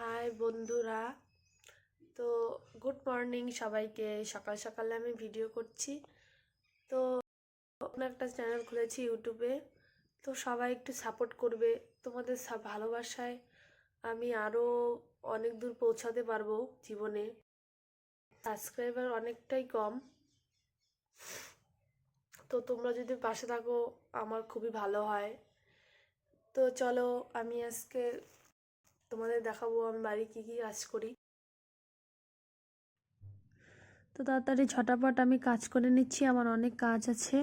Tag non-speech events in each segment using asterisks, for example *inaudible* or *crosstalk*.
High বন্ধুরা। তো good morning সবাইকে। সকাল সকালে আমি ভিডিও করছি। তো নতুন একটা চ্যানেল খুলেছি ইউটিউবে। তো সবাই একটু সাপোর্ট করবে তোমাদের ভালোবাসায়। আমি আরও অনেক দূর পৌঁছাতে পারব জীবনে। সাবস্ক্রাইবার অনেকটাই কম। তো তোমরা যদি পাশে থাকো, আমার খুবই ভালো হয়। তো চলো আমি আজকে তোমাদের দেখাবো আমি বাড়ি কী কী কাজ করি। তো তাড়াতাড়ি ঝটাপট আমি কাজ করে নিচ্ছি, আমার অনেক কাজ আছে।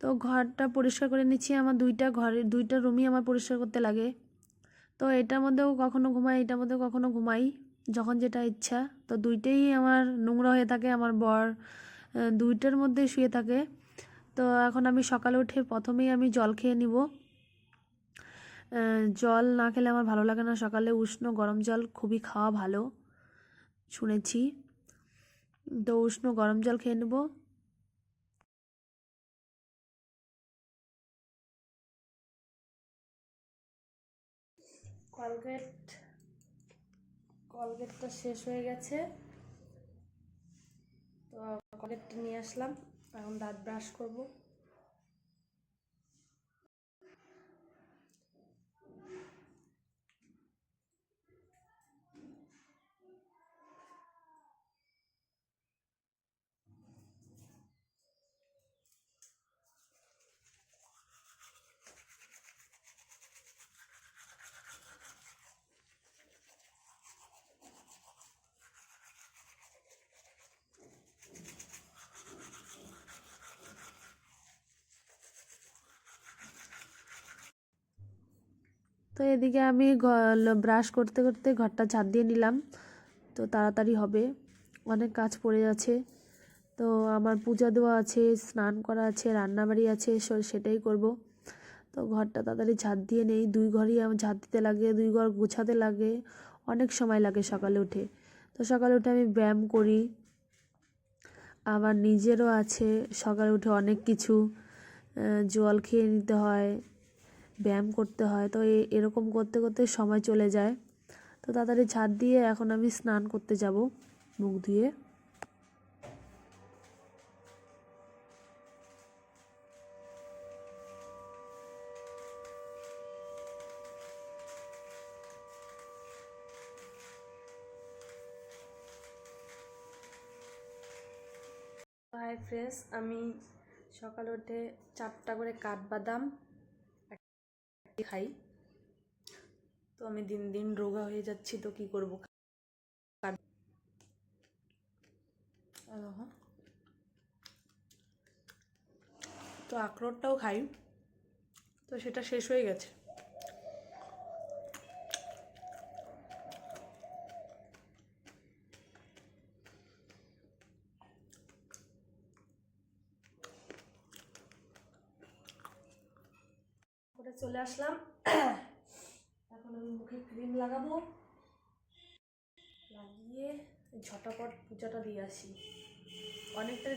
তো ঘরটা পরিষ্কার করে নিচ্ছি, আমার দুইটা ঘরে, দুইটা রুমই আমার পরিষ্কার করতে লাগে। তো এটার মধ্যেও কখনো ঘুমাই, এটার মধ্যেও কখনো ঘুমাই, যখন যেটা ইচ্ছা। তো দুইটাই আমার নোংরা হয়ে থাকে, আমার বর দুইটার মধ্যে শুয়ে থাকে। তো এখন আমি সকালে উঠে প্রথমেই আমি জল খেয়ে নিব। জল না খেলে আমার ভালো লাগে না। সকালে উষ্ণ গরম জল খুবই খাওয়া ভালো, শুনেছি। তো উষ্ণ গরম জল খেয়ে নেব। কলগেট, কলগেটটা শেষ হয়ে গেছে। তো কলগেটটা নিয়ে আসলাম। এখন দাঁত ব্রাশ করব। এদিকে আমি ব্রাশ করতে করতে ঘরটা ছাদ দিয়ে নিলাম। তো তাড়াতাড়ি হবে। অনেক কাজ পড়ে আছে তো আমার পূজা দেওয়া আছে, স্নান করা আছে, রান্নাবাড়ি আছে সেটাই করব। তো ঘরটা তাড়াতাড়ি ঝাড় দিয়ে নেই। দুই ঘরই আমার ঝাড় দিতে লাগে, দুই ঘর গোছাতে লাগে। অনেক সময় লাগে সকালে উঠে। তো সকালে উঠে আমি ব্যায়াম করি। আমার নিজেরও আছে। সকালে উঠে অনেক কিছু জল খেয়ে নিতে হয়। ব্যায়াম করতে হয়। তো এরকম করতে করতে সময় চলে যায়। তো তাড়াতাড়ি ছাদ দিয়ে এখন আমি স্নান করতে যাব মুখ ধুয়ে। হাই ফ্রেন্ডস আমি সকাল উঠে চারটা করে কাঠবাদাম খাই। তো আমি দিন দিন রোগা হয়ে যাচ্ছি, তো কি করব? তো আখরোটটাও খাই। তো সেটা শেষ হয়ে গেছে। চলে আসলাম। এখন আমি মুখে ক্রিম লাগাবো। লাগিয়ে ঝটাপট পূজাটা দিয়ে আসি। অনেকটাই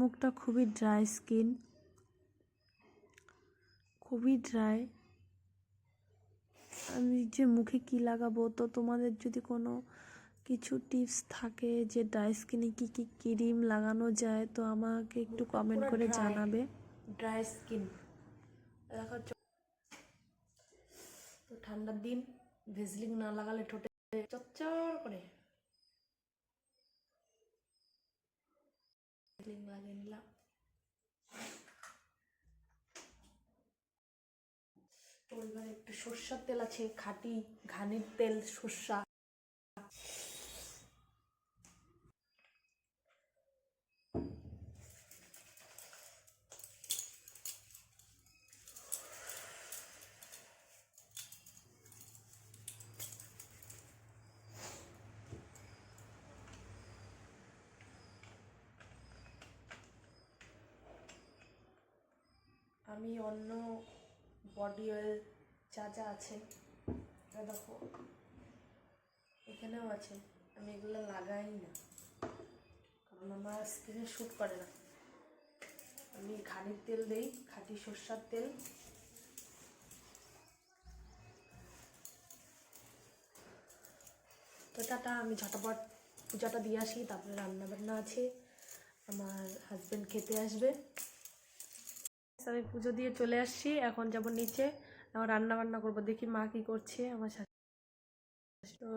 মুখটা খুবই ড্রাই স্কিন খুবই ড্রাই আমি যে মুখে কি লাগাবো? তো তোমাদের যদি কোনো কিছু টিপস থাকে যে ড্রাই স্কিনে কি কি ক্রিম লাগানো যায় তো আমাকে একটু কমেন্ট করে জানাবে। ড্রাই স্কিন দেখো তো ঠান্ডার দিন ভেজলিং না লাগালে ঠোঁটে চচ্চর করে। ভেজলিং লাগিয়ে নিলাম এবার একটু সর্ষার তেল আছে খাঁটি ঘানির তেল সর্ষা আমি অন্য বডি অয়েল যা যা আছে দেখো, এখানেও আছে, আমি এগুলো লাগাই না, কারণ আমার স্কিনে শ্যুট করে না। আমি খানির তেল দিই, খাঁটি সর্ষার তেল। তো টাটা, আমি ঝটাপট পূজাটা দিয়ে আসি, তারপরে রান্না বান্না আছে, আমার হাজব্যান্ড খেতে আসবে। আমি পুজো দিয়ে চলে আসছি। এখন যাব নিচে। এখন রান্না বান্না করব। দেখি মা কি করছে আমার শাশুড়ি তো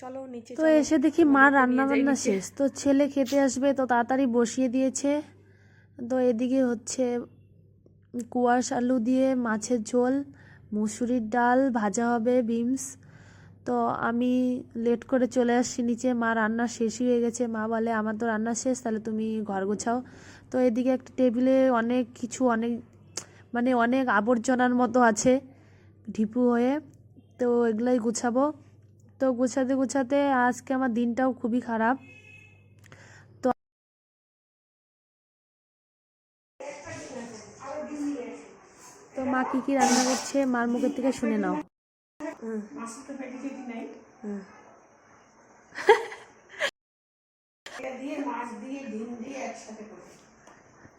চলো নিচে তো এসে দেখি মা রান্না বান্না শেষ। তো ছেলে খেতে আসবে তো তাড়াতাড়ি বসিয়ে দিয়েছে। তো এদিকে হচ্ছে কুয়াশ আলু দিয়ে মাছের ঝোল মুসুরির ডাল ভাজা হবে বিমস তো আমি লেট করে চলে আসছি নিচে। মা রান্না শেষই হয়ে গেছে। মা বলে আমার তো রান্না শেষ তাহলে তুমি ঘর গোছাও। তো এদিকে একটা টেবিলে অনেক কিছু, অনেক মানে অনেক আবর্জনার মতো আছে ঢিপু হয়ে। তো এগুলোই গুছাবো। তো গুছাতে গুছাতে আজকে আমার দিনটাও খুবই খারাপ। তো মা কি কি রান্না করছে মার মুখের থেকে শুনে নাও।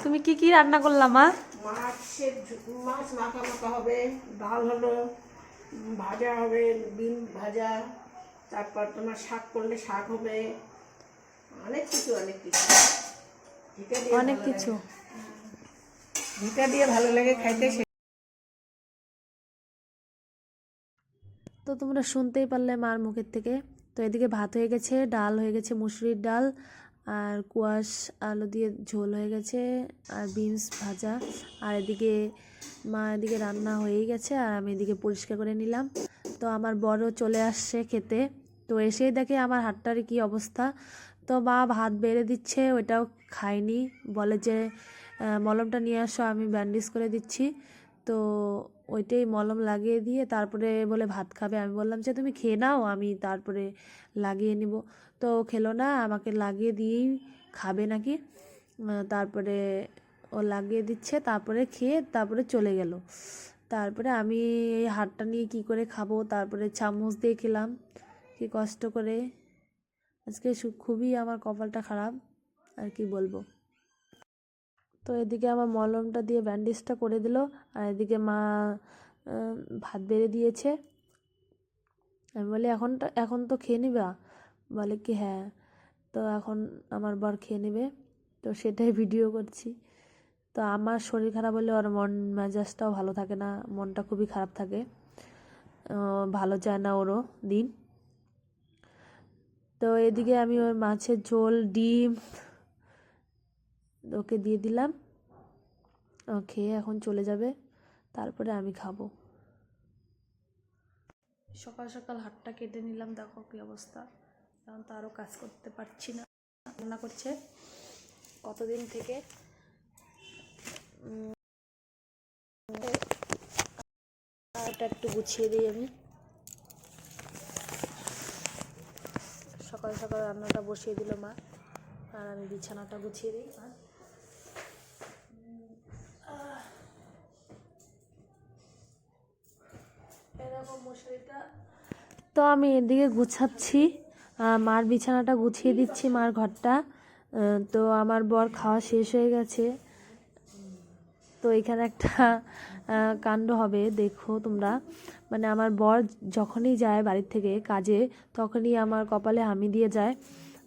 তুমি কি কি রান্না করলাম মা? মাছের মাছ মাখা মাখা হবে ডাল হলো ভাজা হবে ডিম ভাজা তারপর তোমার শাক করলে শাক হবে অনেক কিছু অনেক কিছু। অনেক কিছু। ভিটা দিয়ে ভালো লাগে খাইতে তো তোমরা শুনতেই পারলে মার মুখের থেকে। তো এদিকে ভাত হয়ে গেছে ডাল হয়ে গেছে মুসুরির ডাল আর কুয়াশ আলু দিয়ে ঝোল হয়ে গেছে আর বিনস ভাজা। আর এদিকে মা এদিকে রান্না হয়েই গেছে আর আমি এদিকে পরিষ্কার করে নিলাম। তো আমার বড় চলে আসছে খেতে। তো এসেই দেখে আমার হাতটার কি অবস্থা। তো মা ভাত বেড়ে দিচ্ছে, ওইটাও খাইনি। বলে যে মলমটা নিয়ে আসো, আমি ব্যান্ডেজ করে দিচ্ছি। তো ওইটাই মলম লাগিয়ে দিয়ে তারপরে বলে, ভাত খাবে? আমি বললাম যে, তুমি খেয়ে নাও, আমি তারপরে লাগিয়ে নিব। তো খেলো না, আমাকে লাগিয়ে দিয়েই খাবে নাকি? তারপরে ও লাগিয়ে দিচ্ছে, তারপরে খেয়ে তারপরে চলে গেল। তারপরে আমি এই হাতটা নিয়ে কি করে খাব? তারপরে চামচ দিয়ে খেলাম। কি কষ্ট করে। আজকে খুবই আমার কপালটা খারাপ, আর কি বলব। তো এদিকে আমার মলমটা দিয়ে ব্যান্ডেজটা করে দিল, আর এদিকে মা ভাত বেড়ে দিয়েছে। আমি বলি, এখন এখন তো খেয়ে নিবা? বলে কি হ্যাঁ তো এখন আমার বর খেয়ে নেবে। তো সেটাই ভিডিও করছি। তো আমার শরীর খারাপ হলে ওর মন মেজাজটাও ভালো থাকে না, মনটা খুবই খারাপ থাকে। ভালো যায় না ওরও দিন। তো এদিকে আমি ওর মাছের ঝোল, ডিম ওকে দিয়ে দিলাম। খেয়ে এখন চলে যাবে, তারপরে আমি খাব। সকাল সকাল হাতটা কেটে নিলাম, দেখো কি অবস্থা। এখন তো আরও কাজ করতে পারছি না। রান্না করছে। কতদিন থেকে? এটা একটু গুছিয়ে দিই আমি। সকাল সকাল রান্নাটা বসিয়ে দিল মা। আর আমি বিছানাটা গুছিয়ে দিই আর তো আমি এদিকে গুছাচ্ছি। মার বিছানাটা গুছিয়ে দিচ্ছি মার ঘরটা। তো আমার বর খাওয়া শেষ হয়ে গেছে। তো এখানে একটা কাণ্ড হবে, দেখো তোমরা। মানে আমার বর যখনই যায় বাড়ির থেকে কাজে, তখনই আমার কপালে হামি দিয়ে যায়।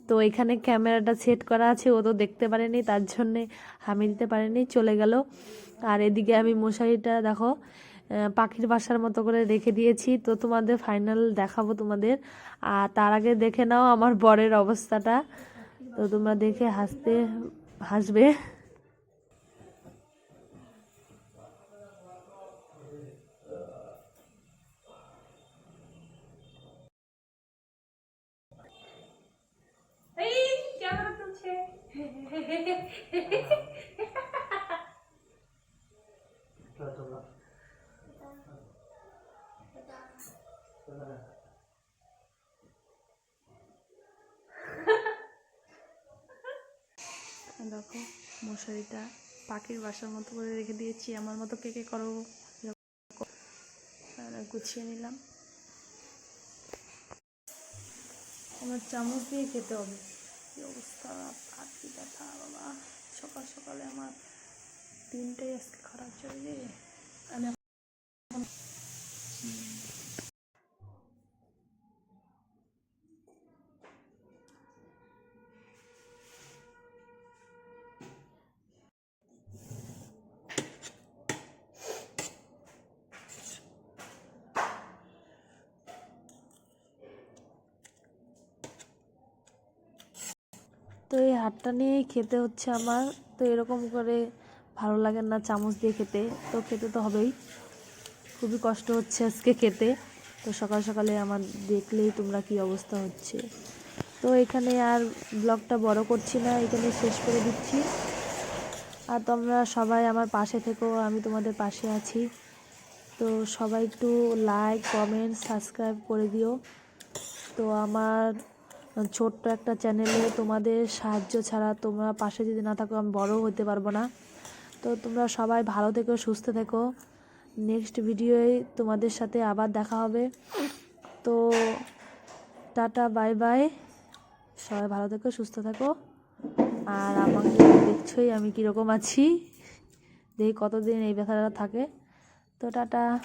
তো এখানে ক্যামেরাটা সেট করা আছে, ও তো দেখতে পারেনি, তার জন্যে হামি দিতে পারেনি, চলে গেল। আর এদিকে আমি মশারিটা, দেখো পাখির বাসার মতো করে রেখে দিয়েছি। তো তোমাদের ফাইনাল দেখাবো তোমাদের। আর তার আগে দেখে নাও আমার বরের অবস্থাটা। তো তোমরা দেখে হাসতে হাসবে। এই ক্যামেরা *laughs* দেখো, মশারিটা পাখির বাসার মতো করে রেখে দিয়েছি, আমার মতো কে কে করো? গুছিয়ে নিলাম। আমার চামচ দিয়ে খেতে হবে। কি অবস্থা? কি ব্যথা, বাবা। সকাল সকালে আমার দিনটাই আজকে খারাপ চলে যায় আমি তো এই হাতটা নিয়েই খেতে হচ্ছে আমার। তো এরকম করে ভালো লাগে না চামচ দিয়ে খেতে। তো খেতে তো হবেই। খুবই কষ্ট হচ্ছে আজকে খেতে। তো সকাল সকালে আমার দেখলেই তোমরা কি অবস্থা হচ্ছে। তো এখানে আর ব্লগটা বড় করছি না, এখানে শেষ করে দিচ্ছি। আর তোমরা সবাই আমার পাশে থেকো, আমি তোমাদের পাশে আছি। তো সবাই একটু লাইক কমেন্ট সাবস্ক্রাইব করে দিও। তো আমার ছোট্ট একটা চ্যানেলে তোমাদের সাহায্য ছাড়া তোমরা পাশে যদি না থাকো, আমি বড়ও হতে পারব না। তো তোমরা সবাই ভালো থেকো, সুস্থ থেকো। নেক্সট ভিডিওয়ে তোমাদের সাথে আবার দেখা হবে। তো টাটা, বাই বাই। সবাই ভালো থেকো, সুস্থ থাকো। আর আমাকে দেখছোই আমি কীরকম আছি। দেখি কতদিন এই ব্যথাটা থাকে। তো টাটা।